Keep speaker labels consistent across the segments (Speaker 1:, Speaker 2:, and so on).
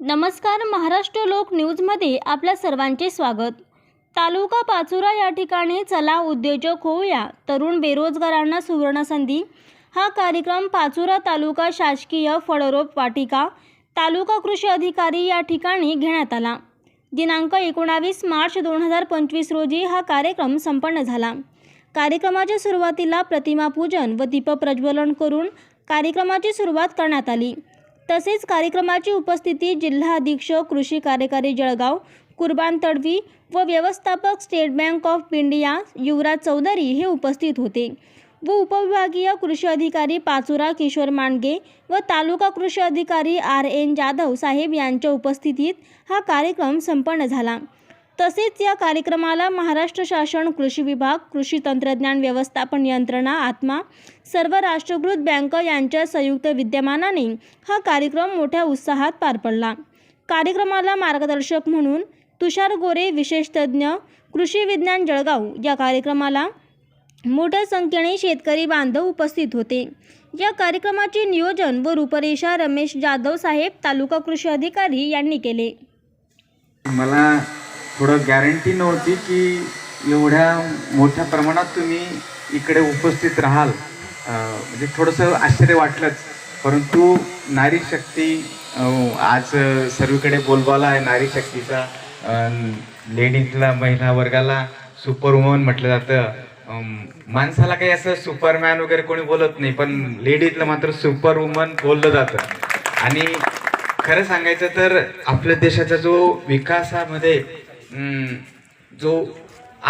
Speaker 1: नमस्कार महाराष्ट्र लोक न्यूजमध्ये आपल्या सर्वांचे स्वागत. तालुका पाचुरा या ठिकाणी चला उद्योजक होऊया. तरुण बेरोजगारांना सुवर्णसंधी हा कार्यक्रम पाचुरा तालुका शासकीय फळरोप वाटिका तालुका कृषी अधिकारी या ठिकाणी घेण्यात आला. दिनांक एकोणावीस मार्च दोन हजार पंचवीस रोजी हा कार्यक्रम संपन्न झाला. कार्यक्रमाच्या सुरुवातीला प्रतिमा पूजन व दीपप्रज्वलन करून कार्यक्रमाची सुरुवात करण्यात आली. तसेच कार्यक्रमाची उपस्थिती जिल्हा अधीक्षक कृषी कार्यकारी जळगाव कुर्बान तडवी व व्यवस्थापक State Bank of India Yuvraj Chaudhari हे उपस्थित होते. व उपविभागीय कृषी अधिकारी पाचुरा किशोर मांडगे व तालुका कृषी अधिकारी आर एन जाधव साहेब यांच्या उपस्थितीत हा कार्यक्रम संपन्न झाला. तसेच या कार्यक्रमाला महाराष्ट्र शासन कृषी विभाग कृषी तंत्रज्ञान व्यवस्थापन यंत्रणा आत्मा सर्व राष्ट्रकृत बँक यांच्या संयुक्त विद्यमानाने हा कार्यक्रम मोठ्या उत्साहात पार पडला. कार्यक्रमाला मार्गदर्शक म्हणून तुषार गोरे विशेष तज्ज्ञ कृषी विज्ञान जळगाव या कार्यक्रमाला मोठ्या संख्येने शेतकरी बांधव उपस्थित होते. या कार्यक्रमाचे नियोजन व रूपरेषा रमेश जाधव साहेब तालुका कृषी अधिकारी यांनी केले.
Speaker 2: मला थोडं गॅरंटी नव्हती की एवढ्या मोठ्या प्रमाणात तुम्ही इकडे उपस्थित राहाल. म्हणजे थोडंसं आश्चर्य वाटलंच. परंतु नारी शक्ती आज सर्वीकडे बोलबाला आहे नारी शक्तीचा. लेडीजला महिला वर्गाला सुपर वुमन म्हटलं जातं. माणसाला काही असं सुपरमॅन वगैरे कोणी बोलत नाही पण लेडीजला मात्र सुपर वुमन बोललं जातं. आणि खरं सांगायचं तर आपल्या देशाचा जो विकासामध्ये जो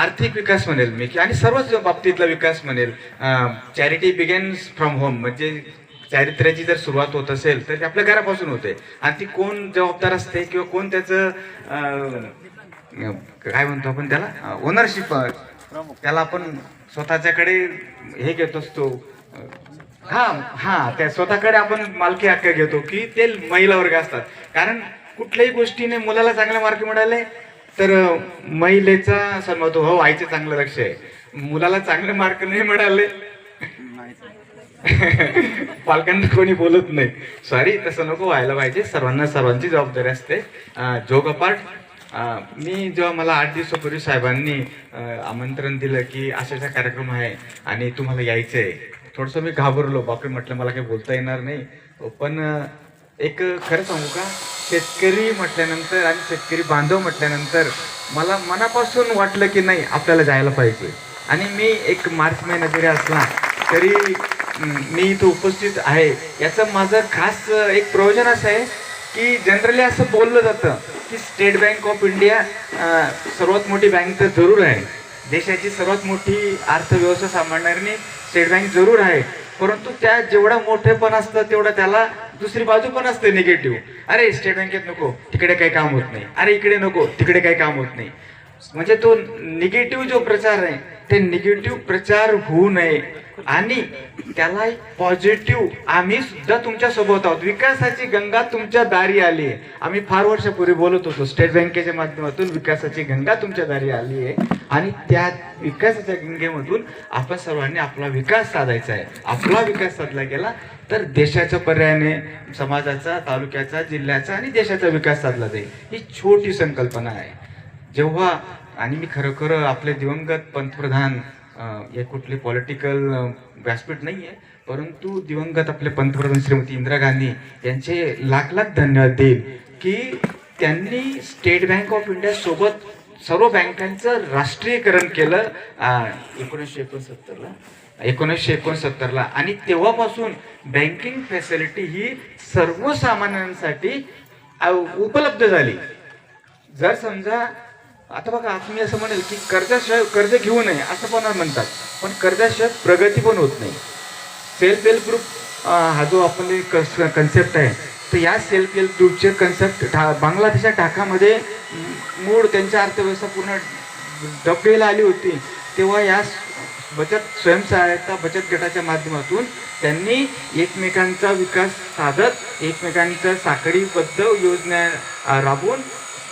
Speaker 2: आर्थिक विकास म्हणेल मी की आणि सर्वच बाबतीतला विकास म्हणेल चॅरिटी बिगेन्स फ्रॉम होम म्हणजे चारित्र्याची जर सुरुवात होत असेल तर ती आपल्या घरापासून होते. आणि ती कोण जबाबदार असते किंवा कोण त्याचं काय म्हणतो आपण त्याला? ओनरशिप त्याला आपण स्वतःच्याकडे हे घेत असतो. हा हा त्या स्वतःकडे आपण मालकी हक्क घेतो की ते महिला वर्ग असतात. कारण कुठल्याही गोष्टीने मुलाला चांगले मार्क मिळाले तर महिलेचा सन्मान हो आईचे चांगलं लक्ष आहे. मुलाला चांगले मार्क नाही मिळाले. पालकांना कोणी बोलत नाही. सॉरी तसं नको व्हायला पाहिजे. सर्वांना सर्वांची जबाबदारी असते. जोग अपार्ट मी जेव्हा मला आठ दिवसापूर्वी साहेबांनी आमंत्रण दिलं की अशाचा कार्यक्रम आहे आणि तुम्हाला यायचं आहे थोडंसं मी घाबरलो. बापरे म्हटलं मला काही बोलता येणार नाही. पण एक खरं सांगू का? शेतकरी म्हटल्यानंतर आणि शेतकरी बांधव म्हटल्यानंतर मला मनापासून वाटलं की नाही आपल्याला जायला पाहिजे. आणि मी एक मार्च महिना जरी असला तरी मी इथं उपस्थित आहे. याचं माझं खास एक प्रयोजन असं आहे की जनरली असं बोललं जातं की स्टेट बँक ऑफ इंडिया सर्वात मोठी बँक तर जरूर आहे. देशाची सर्वात मोठी अर्थव्यवस्था सांभाळणारी स्टेट बँक जरूर आहे. परंतु त्या जेवढा मोठेपण असतं तेवढं त्याला दुसरी बाजू पण असते निगेटिव्ह अरे स्टेट बँकेत नको तिकडे काही काम होत नाही. अरे इकडे नको तिकडे काही काम होत नाही. म्हणजे तो निगेटिव्ह जो प्रचार आहे ते निगेटिव्ह प्रचार होऊ नये. आणि त्याला पॉझिटिव्ह आम्ही सुद्धा तुमच्यासोबत आहोत. विकासाची गंगा तुमच्या दारी आली आहे. आम्ही फार वर्षापूर्वी बोलत होतो स्टेट बँकेच्या माध्यमातून विकासाची गंगा तुमच्या दारी आली आहे. आणि त्या विकासाच्या गंगेमधून आपण सर्वांनी आपला विकास साधायचा आहे. आपला विकास साधला गेला तर देशाच्या पर्यायाने समाजाचा तालुक्याचा जिल्ह्याचा आणि देशाचा विकास साधला जाईल. ही छोटी संकल्पना आहे. जेव्हा आणि मी खरोखर आपले दिवंगत पंतप्रधान हे कुठले पॉलिटिकल व्यासपीठ नाही आहे परंतु दिवंगत आपले पंतप्रधान श्रीमती इंदिरा गांधी यांचे लाख लाख धन्यवाद देईल की त्यांनी स्टेट बँक ऑफ इंडियासोबत सर्व बँकांचं राष्ट्रीयकरण केलं एकोणीसशे एकोणसत्तरला. एकोणीसशे एकोणसत्तरला. आणि तेव्हापासून बँकिंग फॅसिलिटी ही सर्वसामान्यांसाठी उपलब्ध झाली. जर समजा आता बघा आज मी असं म्हणेल की कर्जाशिवाय कर्ज घेऊ नये असं पण म्हणतात. पण कर्जाशिवाय प्रगती पण होत नाही. सेल्फ हेल्प ग्रुप हा जो आपण कन्सेप्ट आहे तर या सेल्फ हेल्प ग्रुपचे कन्सेप्ट ढा बांगलादेशच्या ढाकामध्ये मूळ त्यांच्या अर्थव्यवस्था पूर्ण डबेला आली होती. तेव्हा या बचत स्वयंसहायता बचत गटाच्या माध्यमातून त्यांनी एकमेकांचा विकास साधत एकमेकांच्या साखळीबद्ध योजना राबवून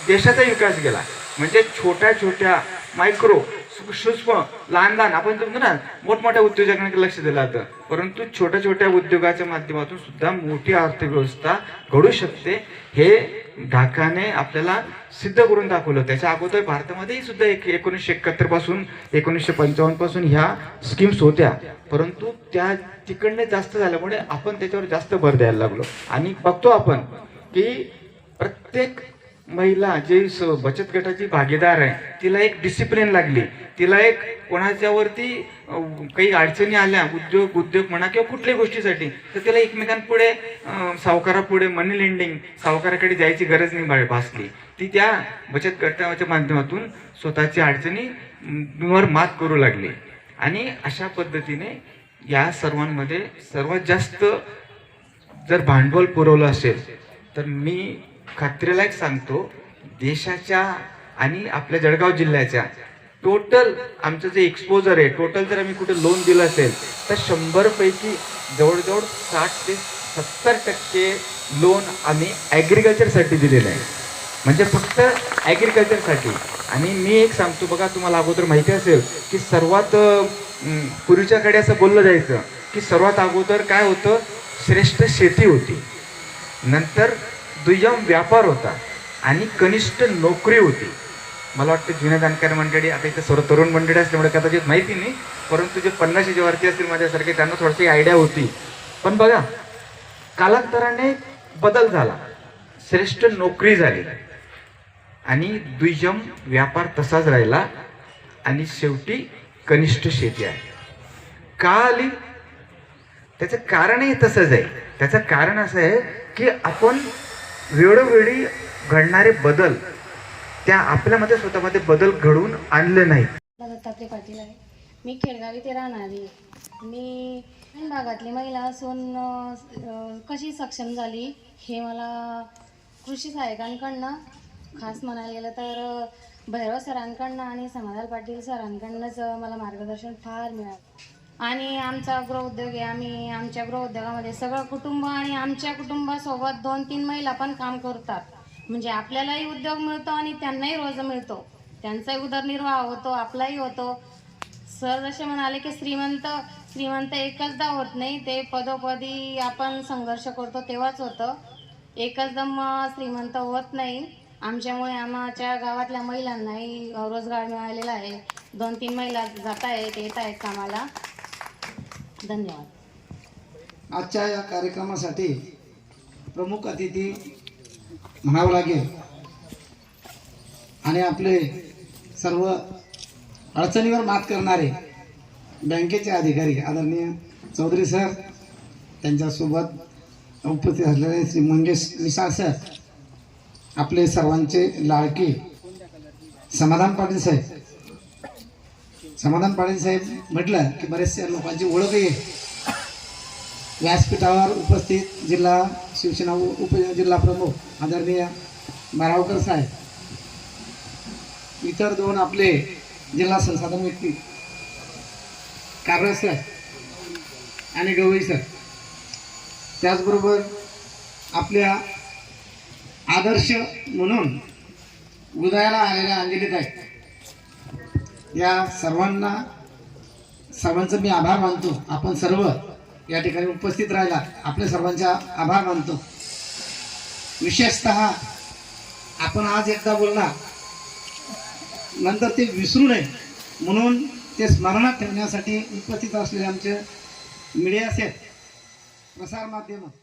Speaker 2: देशाचा विकास केला. म्हणजे छोट्या छोट्या मायक्रो सूक्ष्म लहान लहान आपण म्हणतो ना मोठमोठ्या उद्योजकांकडे लक्ष दिलं जातं. परंतु छोट्या छोट्या उद्योगाच्या माध्यमातून सुद्धा मोठी अर्थव्यवस्था घडू शकते. हे ढाकाने आपल्याला सिद्ध करून दाखवलं. त्याच्या अगोदर भारतामध्येही सुद्धा एक एकोणीसशे एकाहत्तरपासून एकोणीसशे पंचावन्नपासून ह्या स्कीम्स होत्या. परंतु त्या तिकडने जास्त झाल्यामुळे आपण त्याच्यावर जास्त भर द्यायला लागलो. आणि बघतो आपण की प्रत्येक महिला जे स- बचत गटाची भागीदार आहे तिला एक डिसिप्लिन लागली. तिला एक कोणाच्यावरती काही अडचणी आल्या उद्योग उद्योग म्हणा किंवा कुठल्याही गोष्टीसाठी तर तिला एकमेकांपुढे सावकारापुढे मनी लेंडिंग सावकाराकडे जायची गरज नाही भासली. ती त्या बचत गटाच्या माध्यमातून स्वतःची अडचणीवर मात करू लागली. आणि अशा पद्धतीने या सर्वांमध्ये सर्वात जास्त जर भांडवल पुरवलं असेल तर मी खात्रीला एक सांगतो देशाच्या आणि आपल्या जळगाव जिल्ह्याच्या. टोटल आमचं जे एक्सपोजर आहे टोटल जर आम्ही कुठे लोन दिलं असेल तर शंभर पैकी जवळजवळ साठ ते सत्तर टक्के लोन आम्ही ॲग्रिकल्चरसाठी दिलेलं आहे. म्हणजे फक्त ॲग्रिकल्चरसाठी आणि मी एक सांगतो बघा तुम्हाला अगोदर माहिती असेल की सर्वात पूर्वीच्याकडे असं बोललं जायचं की सर्वात अगोदर काय होतं श्रेष्ठ शेती होती. नंतर दुय्यम व्यापार होता आणि कनिष्ठ नोकरी होती. मला वाटतं जुन्या जाणकार मंडळी आता इथे सर्व तरुण मंडळी असल्यामुळे कदाचित माहिती नाही परंतु जे पन्नाशीच्या वरती असतील माझ्यासारखे त्यांना थोडीशी आयडिया होती. पण बघा कालांतराने बदल झाला. श्रेष्ठ नोकरी झाली. आणि दुय्यम व्यापार तसाच राहिला आणि शेवटी कनिष्ठ शेती आहे. का आली? त्याचं कारणही तसंच आहे. त्याचं कारण असं आहे की आपण वेळोवेळी घडणारे बदल त्या आपल्यामध्ये स्वतःमध्ये बदल घडवून आणले नाहीत
Speaker 3: दत्तात्रय पाटील आहे. मी खेडगाव इथे राहणारी आहे. मी भागातली महिला असून कशी सक्षम झाली हे मला कृषी सहाय्यकांकडनं खास म्हणायला गेलं तर भैरव सरांकडनं आणि समाधान पाटील सरांकडनंच मला मार्गदर्शन फार मिळालं. आणि आमचा गृहउद्योग आहे. आम्ही आमच्या गृहउद्योगामध्ये सगळं कुटुंब आणि आमच्या कुटुंबासोबत दोन तीन महिला पण काम करतात. म्हणजे आपल्यालाही उद्योग मिळतो आणि त्यांनाही रोज मिळतो. त्यांचाही उदरनिर्वाह होतो आपलाही होतो. सर जसे म्हणाले की श्रीमंत श्रीमंत एकचदा होत नाही ते पदोपदी आपण संघर्ष करतो तेव्हाच होतं. एकचदम श्रीमंत होत नाही. आमच्यामुळे आमच्या गावातल्या महिलांनाही रोजगार मिळालेला आहे. दोन तीन महिला जात आहेत येत आहेत कामाला. धन्यवाद.
Speaker 4: आजच्या या कार्यक्रमासाठी प्रमुख अतिथी म्हणावं लागेल. आणि आपले सर्व अडचणीवर मात करणारे बँकेचे अधिकारी आदरणीय चौधरी सर त्यांच्यासोबत उपस्थित असलेले श्री मंगेश विशाळ सर आपले सर्वांचे लाडके समाधान पाटील साहेब समाधान पाटील साहेब म्हटलं की बरेचसे लोकांची ओळखही आहे. व्यासपीठावर उपस्थित जिल्हा शिवसेना उप जिल्हा प्रमुख आदरणीय बारावकर साहेब इतर दोन आपले जिल्हा संसाधन व्यक्ती कारळ सर आणि गवई सर त्याचबरोबर आपल्या आदर्श म्हणून उदयाला आलेल्या अंजलीत आहेत या सर्वांना सर्वांचं मी आभार मानतो. आपण सर्व या ठिकाणी उपस्थित राहिला. आपल्या सर्वांचा आभार मानतो. विशेषत आपण आज एकदा बोलणार. नंतर ते विसरू नये. म्हणून ते स्मरणात ठेवण्यासाठी उपस्थित असलेले आमचे मीडिया सेट प्रसारमाध्यमं